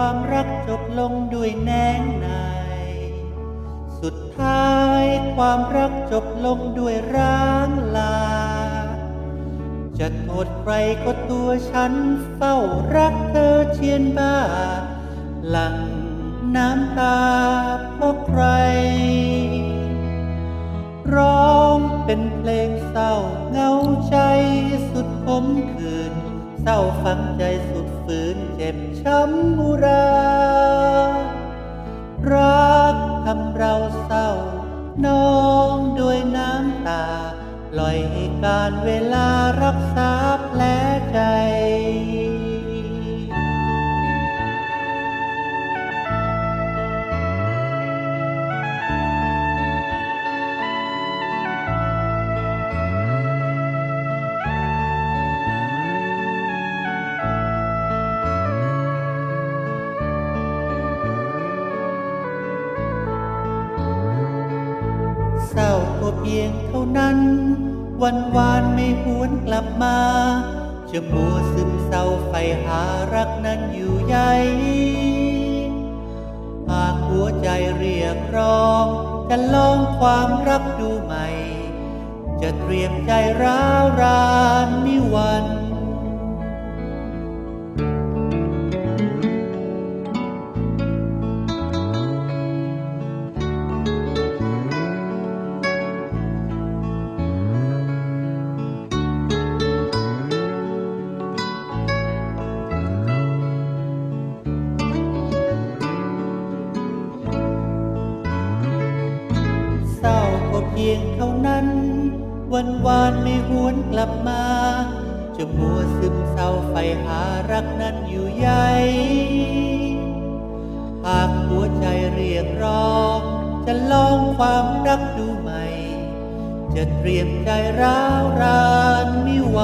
ความรักจบลงด้วยแน่งนาย สุดท้ายความรักจบลงด้วยร้างลา จะโทษใครก็ตัวฉันเฝ้ารักเธอเชียนบ้า หลังน้ำตาเพราะใคร ร้องเป็นเพลงเศร้าเหงาใจสุดขมขื่น ศร้าฝังใจสุดฝืนเจ็บช้ำบุรา รักทำเราเศร้า น้องด้วยน้ำตา ลอยให้การเวลารักษาแผลใจ เพียงเท่านั้น วันวานไม่หวนกลับมา จะมัวซึมเศร้าไฟหารักนั้นอยู่ใยหากหัวใจเรียกร้อง จะลองความรักดูใหม่ จะเตรียมใจร้าวรานนิวัน พียงเท่านั้น วันวานไม่หวนกลับมา จะมัวซึมเศร้าไฟหารักนั้นอยู่ใยหากหัวใจเรียกร้อง จะลองความรักดูใหม่ จะเตรียมใจร้าวรานไม่ไหว